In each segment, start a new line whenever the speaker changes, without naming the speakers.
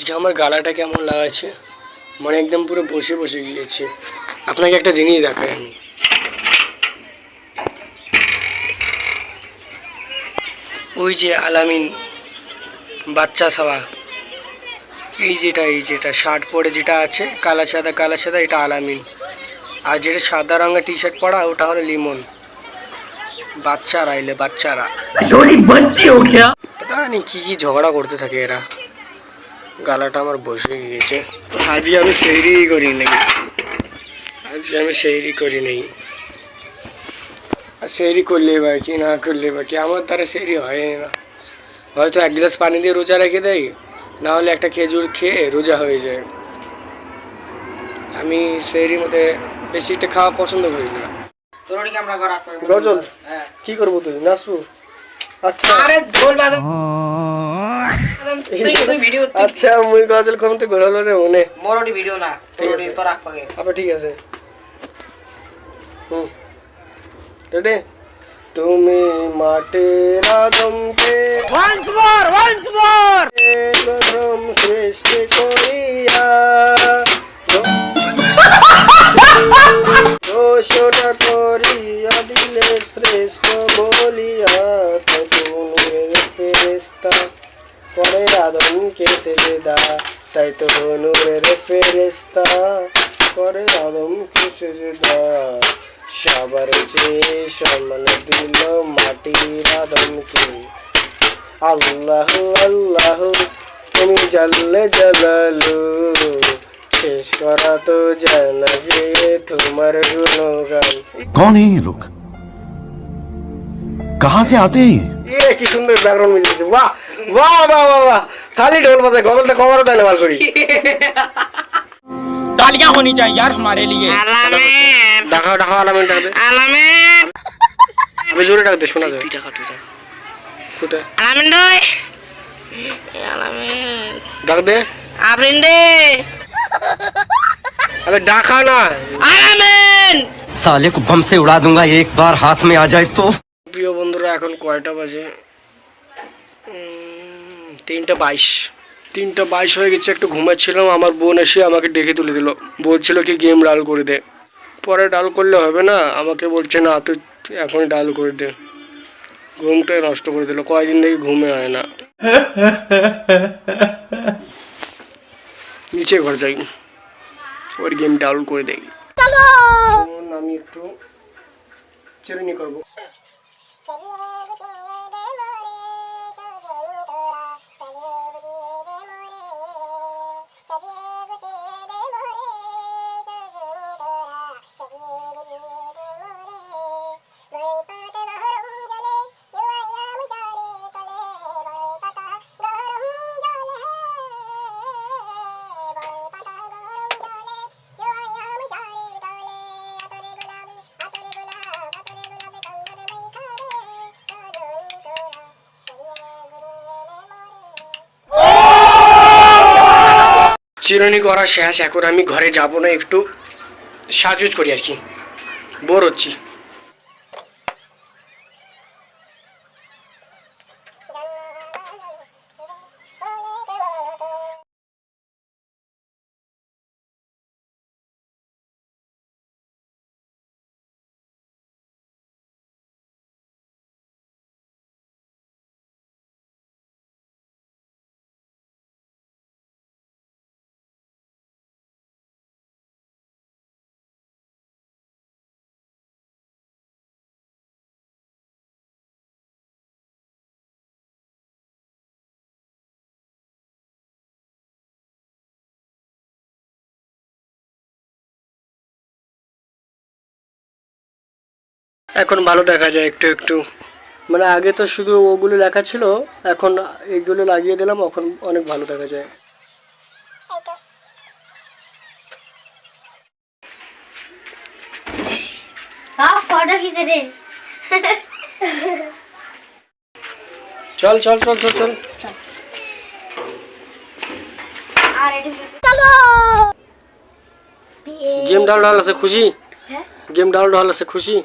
আজকে আমার গালাটা কেমন লাগাচ্ছে? মানে একদম পুরো বসে বসে গিয়েছে। আপনাকে একটা জিনিস দেখাই আমি। ওই যে আলামিন বাচ্চা সাবা। এই যেটা এই যেটা শার্ট পরে যেটা আছে কালা সাদা কালা সাদা এটা আলামিন। আর যেটা সাদা রঙের টি শার্ট পরা ওটা হলো লিমন। বাচ্চারা এলে বাচ্চারা। পতা নি কী কী ঝগড়া করতে থাকে এরা। গালাটা আমার বসে গিয়েছে। আজকে আমি সেহরি করি নাই। আজকে আমি সেহরি করি নাই। আর সেহরি করলে বা কি না করলে বা কি আমার দ্বারা সেহরি হয় না। হয়তো এক গ্লাস পানি দিয়ে রোজা রেখে দেয় না হলে একটা খেজুর খেয়ে রোজা হয়ে যায়। আমি সেহরির মধ্যে বেশিটা খাওয়া পছন্দ করি না। গজল
হ্যাঁ।
কি করব তুই? নাচবো? আচ্ছা।
আরে ঢোল বাজা তুই তুই ভিডিও
আচ্ছা মুই গজল কমতে বেরোলো যে মনে
মোরটি ভিডিও না
ঠিক আছে।
তো রাখ পাগে।
আবার ঠিক আছে। হুম। রেডি? তুমি মাটির আদমকে
ওয়ান্স মোর ওয়ান্স মোর
সৃষ্টি করিয়া দিলে পরে আদমকে সেজদা তাই তো নূরের ফেরেস্তা করে আদমকে সেজদা সবার চেয়ে সম্মান দিল মাটির আল্লাহ আল্লাহ, তুমি জানলে জালালু শেষ করা তো যায় না যে তোমার গুণগান
कौन है ये लोग कहाँ से आते हैं ये
এ কি সুন্দর ব্যাকগ্রাউন্ড মিউজিক বাহ বাহ বাহ বাহ বাহ খালি ঢোল বাজায় গজলটা কমারও দেয় না বার করি
तालियां होनी चाहिए यार हमारे लिए আলামিন
ডাকা ডাকা আলামিন ডাক দে
আলামিন
আমি জোরে ডাক দে শোনা যায়
তুই টাকা তুই টাকা
ফুটে
আলামিন রে আলামিন
ডাক দে
আবরিন রে
আরে ডাকা না
আলামিন
साले को बम से उड़ा दूंगा एक बार हाथ में आ जाए तो
প্রিয় বন্ধুরা এখন কয়টা বাজে উম, তিনটা বাইশ তিনটা বাইশ হয়ে গেছে একটু ঘুমাচ্ছিলাম আমার বোন এসে আমাকে ডেকে তুলে দিল বলছিল কি গেম ডাল করে দে পরে ডাল করলে হবে না আমাকে বলছে না তুই এখনই ডাল করে দে ঘুমটাই নষ্ট করে দিল কয়দিন থেকে ঘুমে হয় না নিচে ঘর যাই ওর গেম ডাউনলোড করে দেই চলো! আমি একটু চিরুনি করব। চিরুনি করা শেষ এখন আমি ঘরে যাব না, একটু সাজুজ করি আর কি। বোর হচ্ছি। এখন ভালো দেখা যায় একটু একটু। মানে আগে তো শুধু ওগুলো লেখা ছিল এখন এগুলো লাগিয়ে দিলাম এখন অনেক ভালো দেখা যায়। চল চল চল চল চল। গেম ডাউনলোড ডাল আছে খুশি? গেম ডাল ডাল আছে খুশি?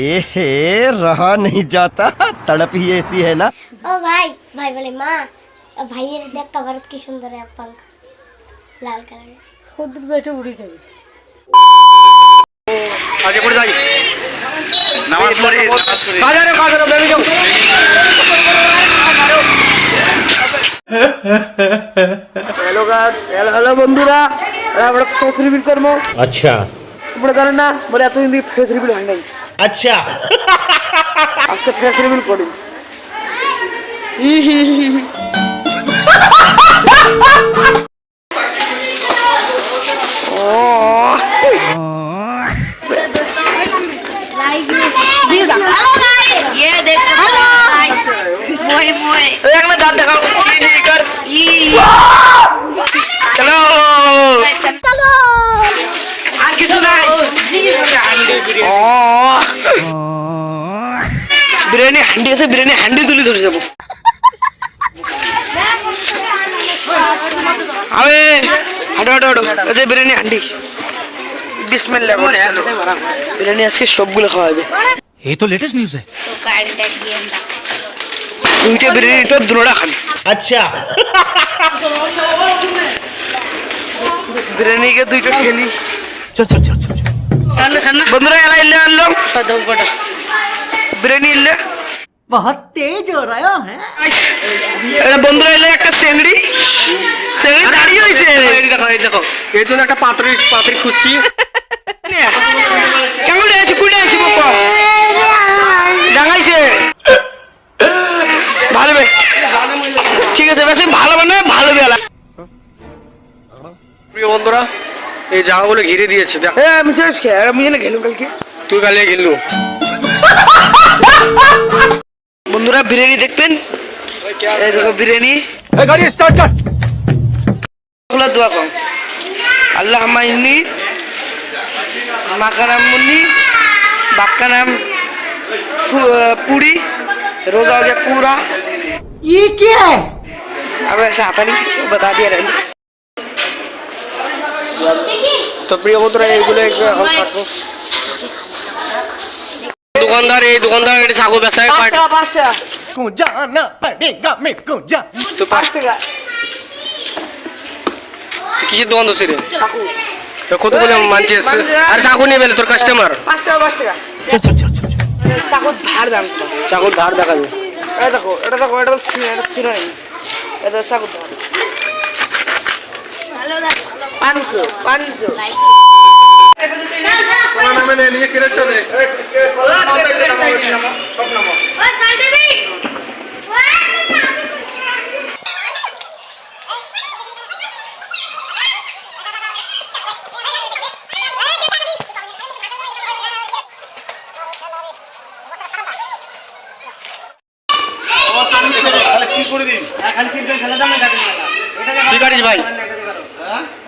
ए रहा नहीं जाता तड़प ही ऐसी है ना
ও ভাই ভাই বলে মা ভাইয়ের দেখ কাভারত কি সুন্দর है पंख लाल कलर
খুদ বেটে উড়ে যাবে
আগে পড়ে যাই
নামাজ পড়ি নামাজ পড়ি
কাজারে কাজারে বেরিয়ে যাও হ্যালো গার হ্যালো বন্ধুরা আমরা ফেস রিভিল করবো
अच्छा
তোমরা জানেন না বলে এতদিন দিয়ে ফেস রিভিল হয় নাই
আচ্ছা
আজকে ফেস রিভিল করি Hello! Hello! বিরিয়ানি হ্যান্ডি আছে বিরিয়ানি হ্যান্ডি তুলে ধরে যাব। আবে হাঁটো হাঁটো হাঁটো। ওই বিরিয়ানি হ্যান্ডি বিসমিল্লাহ বিরিয়ানি আজকে সবগুলো
খাওয়া
দুইটা বিরিয়ানি তো দুটা
আচ্ছা।
বিরিয়ানি দুইটা খেলি।
चल चल।
বন্ধুরা এলা ইল্লে আনলো বিরিয়ানি ইল্লে
बहुत तेज हो रहा है
এটা বন্ধুরা এলে একটা চেংড়ি চেংড়ি দাঁড়িয়ে হয়েছে দেখো এই দেখো এর জন্য একটা পাত্রি পাত্রি খুঁজছি কেমন আছে কুড়ে আছে বাবা ডাঙাইছে ভালো বে ঠিক আছে বেশি ভালো মানে ভালো বেলা প্রিয় বন্ধুরা এই জায়গাগুলো ঘিরে দিয়েছে দেখ আমি শেষ খেয়ে আমি জানি ঘেলু কালকে তুই কালে গেলু বন্ধুরা বিরিয়ানি দেখবেন এই দেখো বিরিয়ানি
गाड़ी स्टार्ट कर
খোলা দোয়া কম আল্লাহ আমাইনি মাকারাম মুন্নি বাক্কারাম पूरी रोजा हो गया पूरा
ये क्या है
अब ऐसा आता नहीं बता दिया रहने তো প্রিয় বন্ধুরা এইগুলো দোকানদার এই দোকানদার এটা ছাগল বেচায় পাঁচ টাকা পাঁচ টাকা
কুঁজা না পড়েগা মে কুঁজা।
তো পাঁচ টাকা কিসের দোকান দোষে রে? কত বলে মানছে আর ছাগল নিয়ে বেলে তোর কাস্টমার পাঁচ টাকা পাঁচ টাকা চাকুর ধার দাম চাকুর ধার দেখাবে। এটা দেখো এটা দেখো এটা ছিঁড়ে এটা ছিঁড়ে এটা চাকুর ধার। ভালো পাঁচশো পাঁচশো কি কাটিস ভাই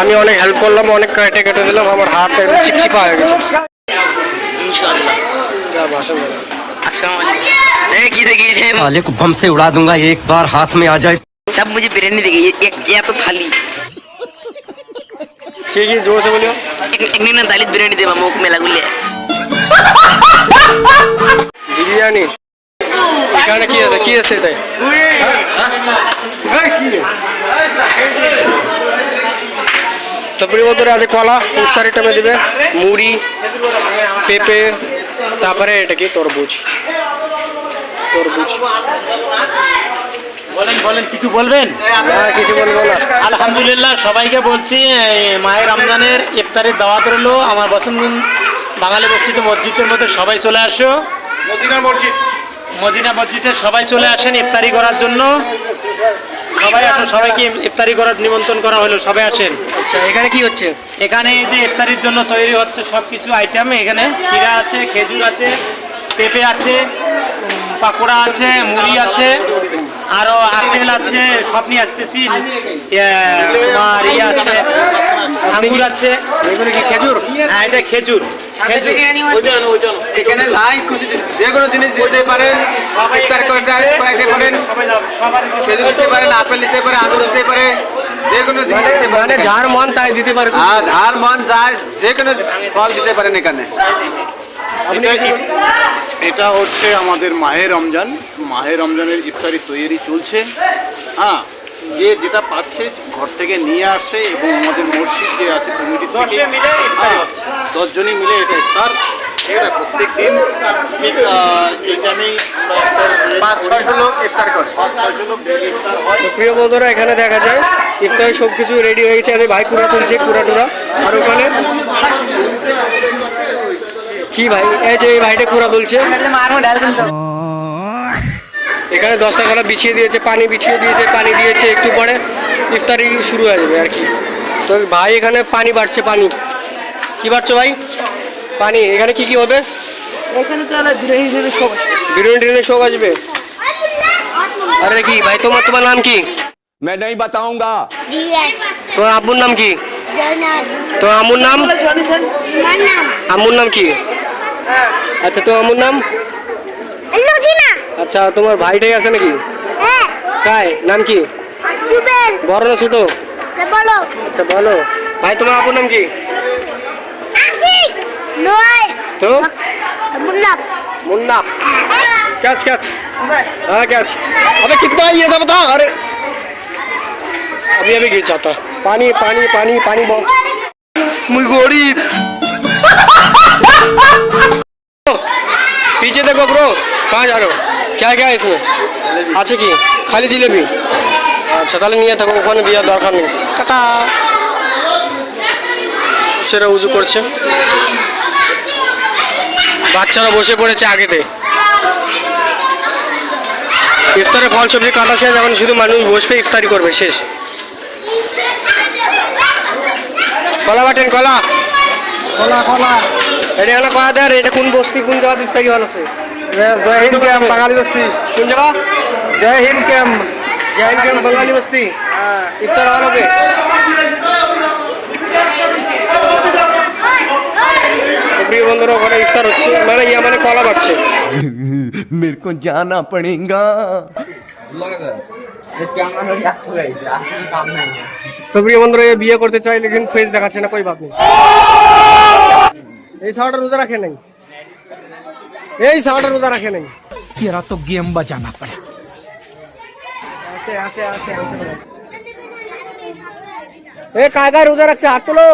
আমি অনেক হেল্প করলাম অনেক কেটে কেটে দিলাম আমার হাত একদম চিপচিপা হয়ে গেছে যা ভাষা বলো।
साले को बम से उड़ा दूंगा एक बार हाथ में आ जाए
सब मुझे बिरयानी देगी ये, ये, ये तो थाली
কি কি জোরসে বলিও
एक, एक ने ना दालित बिरयानी दे मुख में लगुले
বিরিয়ানি এখানে কি আছে কি আছে এটাই তো প্রিয় বন্ধুরা আজ কলা ইফতারি টাইমে দিবে মুড়ি পেঁপে তারপরে এটা কি তরবুজ তরবুজ
বলেন বলেন কিছু বলবেন?
কিছু বলব না।
আলহামদুলিল্লাহ সবাইকে বলছি মায়ের রমজানের ইফতারের দাওয়াত রইল। আমার বসন্তগঞ্জ বাঙালি মসজিদ মসজিদের মধ্যে সবাই চলে আসো। মদিনা মসজিদ। মদিনা মসজিদে সবাই চলে আসেন ইফতারি করার জন্য। সবাই আসো সবাইকে ইফতারি করার নিমন্ত্রণ করা হলো সবাই আসেন।
আচ্ছা এখানে কি হচ্ছে?
এখানে এই যে ইফতারির জন্য তৈরি হচ্ছে সব কিছু আইটেম এখানে ক্ষীরা আছে খেজুর আছে পেঁপে আছে পাকোড়া আছে মুড়ি আছে। আরও আপেল আছে সব নিয়ে আসতেছি। ইয়ে, তোমার ইয়ে আছে আঙ্গুর আছে।
এগুলো কি খেজুর?
হ্যাঁ এটা খেজুর। খেজুর।
এখানে লাই খুশি যে কোনো জিনিস দিতে পারেন ইফতার পারেন খেজুর দিতে পারেন আপেল দিতে পারে আলু দিতে পারে যে কোনো জিনিস দিতে পারেন।
মানে যার মন তাই দিতে পারে।
আর ঝাল মন যায় যে কোনো ফল দিতে পারেন এখানে।
এটা হচ্ছে আমাদের মাহে রমজান। মাহে রমজানের ইফতারি তৈরি চলছে। হ্যাঁ যে যেটা পাচ্ছে ঘর থেকে নিয়ে আসে এবং আমাদের মসজিদ যে আছে কমিটি। দশজনই মিলে এটা ইফতার। এটা প্রত্যেক দিন ঠিক এই টাইমেই
পাঁচ ছয়শো লোক ইফতার করে।
পাঁচ ছয়শো লোক ইফতার হয়।
প্রিয় বন্ধুরা এখানে দেখা যায় ইফতারে সব কিছু রেডি হয়ে গেছে। আমি ভাই কুড়া তুলছে কুড়া টুরা আর ওখানে কি ভাই এই যে এই ভাইটা কুড়া তুলছে এখানে দশটা কলা বিছিয়ে দিয়েছে পানি বিছিয়ে দিয়েছে পানি দিয়েছে একটু পরে ইফতারি শুরু হয়ে যাবে আর কি তো ভাই এখানে পানি বাড়ছে পানি কি বাড়ছো ভাই পানি এখানে কি কি হবে
এখানে তো হলো বিরিয়ানি দিলে সব
বিরিয়ানি টিরিয়ানি শোক আসবে আরে কি ভাই তোমার তোমার নাম কি
मैं नहीं बताऊंगा
জিএস
তোমার আব্বুর নাম কি
জয়নাল
তোমার আম্মুর নাম
আমার নাম
আম্মুর নাম কি আচ্ছা তোমার আম্মুর নাম
লুজিনা
আচ্ছা তোমার ভাইটাই আছে নাকি
হ্যাঁ
কাই নাম কি
জুবেল
বড় না ছোট
বলো
আচ্ছা বলো ভাই তোমার আব্বুর নাম কি
আশিক নয়
তো
মুন্নাপ
मुन्ना कैच कैच हाँ कैच अबे कितना ये था बता अरे अभी अभी गिर जाता पानी पानी पानी पानी बहुत मुझ गरीब पीछे देखो ब्रो कहाँ जा रहे हो क्या क्या है इसमें अच्छा কি খালি জিলেবি আচ্ছা তাহলে নিয়ে থাকো ওখানে দেওয়ার দরকার নেই টাটা সেটা উজু করছে বাচ্চারা বসে পড়েছে আগেতে ইফতারে ফল সবজি কাটা শেষ এখন শুধু মানুষ বসবে ইফতারি করবে শেষ কলা বাটেন কলা কলা কলা এটা এখানে কয়া দেয় এটা কোন বস্তি কোন জায়গা ইফতারি হল আছে জয় হিন্দ ক্যাম্প বাঙালি বস্তি কোন জায়গা জয় হিন্দ ক্যাম্প জয় হিন্দ ক্যাম্প বাঙালি বস্তি ইফতার হল হবে তো প্রিয় বন্ধুরা ওখানে ইফতার হচ্ছে মানে ইয়া মানে কলা বাড়ছে
मेरे को जाना पड़ेगा
তো প্রিয় বন্ধুরা এ বিয়ে করতে চাই লেকিন ফেস দেখাচ্ছে না কই বাত নেই এই সাওয়াটা রোজা রাখে নাই এই সাওয়াটা রোজা রাখে নাই
तेरा तो गेम बजाना पड़ा
আসে আসে আসে আসে এ কায়দা রোজা রাখছে হাত তোলো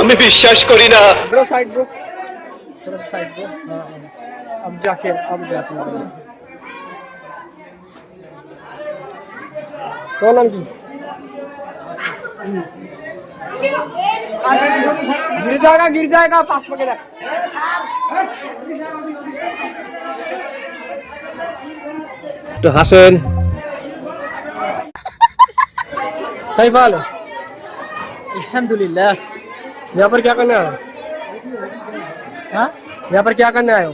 আমি বিশ্বাস করি না
ब्रो साइड ब्रो थोड़ा साइड ब्रो हाँ हाँ। अब जाके अब जाके तो नाम की गिर जाएगा गिर जाएगा पास रख
तो हासन
कई फाल
अल्हम्दुलिल्लाह।
यहाँ पर क्या करने आए हाँ? यहाँ पर क्या करने आए हो?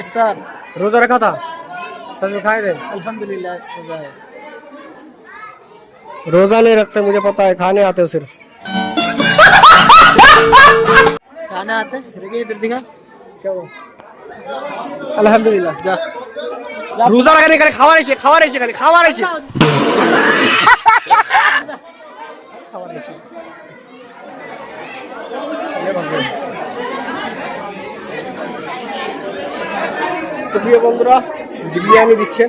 इफ्तार।
रोजा रखा था? सच में खाए थे?
अल्हम्दुलिल्लाह रोजा है।
रोजा नहीं रखते मुझे पता है खाने आते हो सिर्फ़।
खाना आता है देखिए इधर दिखा
क्या हुआ
अल्हम्दुलिल्लाह जा
রোজা রাখানি খালি খাওয়ার এসে খাওয়ার এসে খালি খাওয়ার এসে খাওয়ার এসে তো প্রিয় বন্ধুরা বিরিয়ানি দিচ্ছে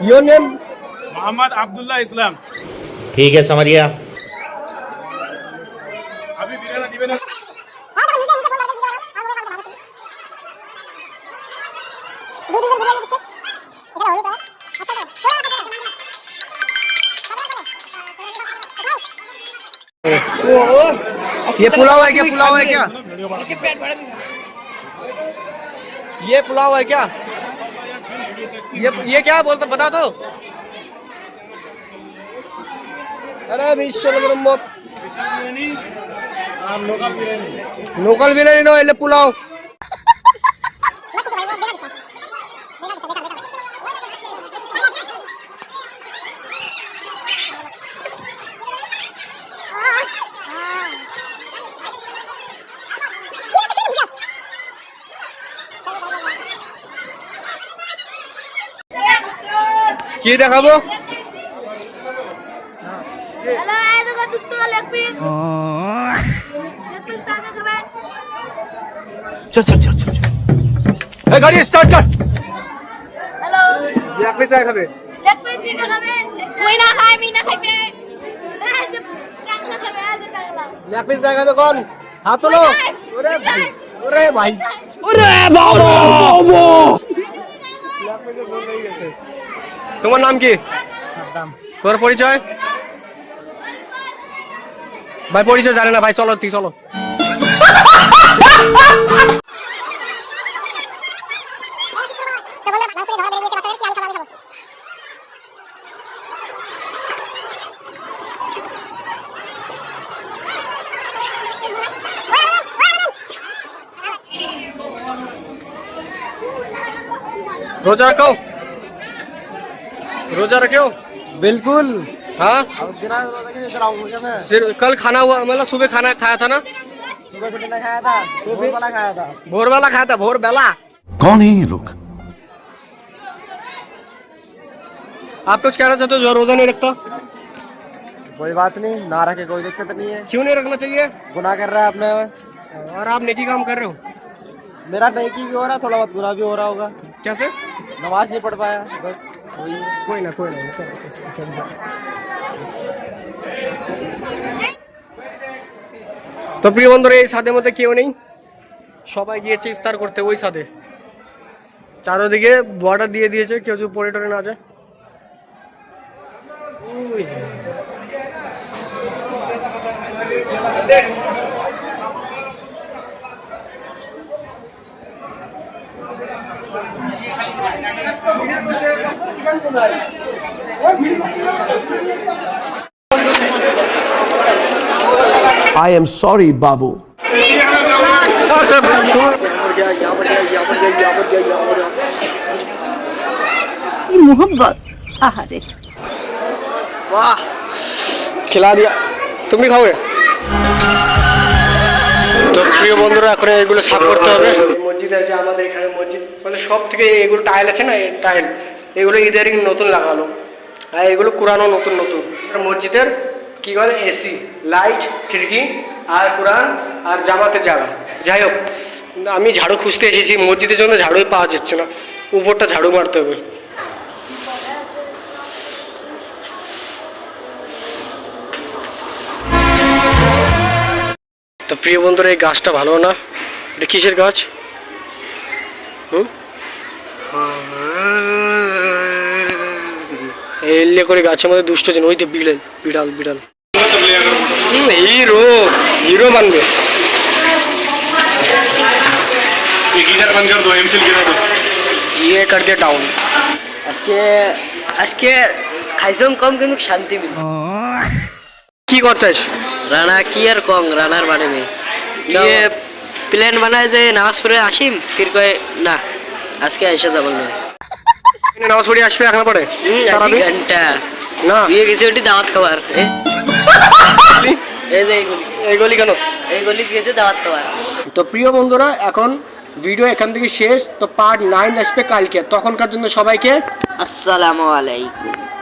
ইয়োর নেম
মোহাম্মদ আব্দুল্লাহ ইসলাম
ठीक है
समरिया।
ये पुलाव है क्या? पुलाव है क्या? ये पुलाव है क्या?
ये ये क्या बोलते बता दो। ব্রহ্মত লোকাল বিরিয়ানি নয় এলে পোলাও। কি দেখাবো
হ্যালো এই দেখো চল চল চল চল
এই গাড়ি স্টার্ট কর।
হ্যালো।
এক পিস খাবে
এক পিস খাবে না খাইবে
তোমার নাম কি? তোমার তোর পরিচয়? ভাই পরিচয় জানে না ভাই চলো তুই চলো रोजा रखो रोजा रखे हो
बिल्कुल
हाँ? सिर्फ़ कल खाना हुआ मतलब सुबह खाना खाया था ना?
सुबह खाया था भोर वाला खाया था।
भोर वाला खाया था भोर बेला।
कौन है ये लोग?
आप कुछ कहना चाहते हो जो रोजा नहीं रखता।
कोई बात नहीं ना रखे कोई दिक्कत नहीं है।
क्यों नहीं रखना चाहिए?
गुनाह कर रहा है आपने
और आप नेकी काम कर रहे हो?
मेरा नेकी भी हो रहा है थोड़ा बहुत गुनाह भी हो रहा होगा।
कैसे?
नमाज़ नहीं पढ़ पाया बस।
তো প্রিয় বন্ধুরা এই সাদের মধ্যে কেউ নেই। সবাই গিয়েছে ইফতার করতে ওই সাদে চারোদিকে বর্ডার দিয়ে দিয়েছে কেউ যদি পরে টরে না যায়। যে।
I am sorry, Babu.
मोहब्बत आहारे
वाह खिला दिया तुम भी खाओगे তো প্রিয় বন্ধুরা এখন এগুলো সাফ করতে হবে মসজিদ আছে আমাদের এখানে মসজিদ মানে সব থেকে এগুলো টাইল আছে না এই টাইল এগুলো ইদারিং নতুন লাগালো। আর এগুলো কোরআনও নতুন নতুন। মসজিদের কি বলে? এসি লাইট খিড়কি, আর কোরআন, আর জামাতে জায়গা যাই হোক, আমি ঝাড়ু খুঁজতে এসেছি, মসজিদের জন্য ঝাড়ুই পাওয়া যাচ্ছে না। উপরটা ঝাড়ু মারতে হবে। তো প্রিয় বন্ধুরা, এই গাছটা ভালো না? এটা কিসের গাছ? হুম? এলে করে গাছের মধ্যে দুষ্ট ছিল ওই তো বিড়াল বিড়াল বিড়াল। হিরো হিরো মানবে ইয়ে কর ডাউন
আজকে আজকে খাইছম কম কিন্তু শান্তি মিল
কি করছিস?
রানা কি আর কং রানার বারে মে ইয়ে প্ল্যান বানায় যে নামাজ পড়ে আসিম ফির কয় না আজকে এসে যাব না।
নামাজ পড়ে আসবে এখন পরে
ঘণ্টা।
না।
বিয়ে গেছে ওটি দাওয়াত খাবার এই
কেন?
গেছে দাওয়াত খাবার
তো প্রিয় বন্ধুরা এখন ভিডিও এখান থেকে শেষ। তো পার্ট নাইন আসবে কালকে। তখনকার জন্য সবাইকে
আসসালামু আলাইকুম।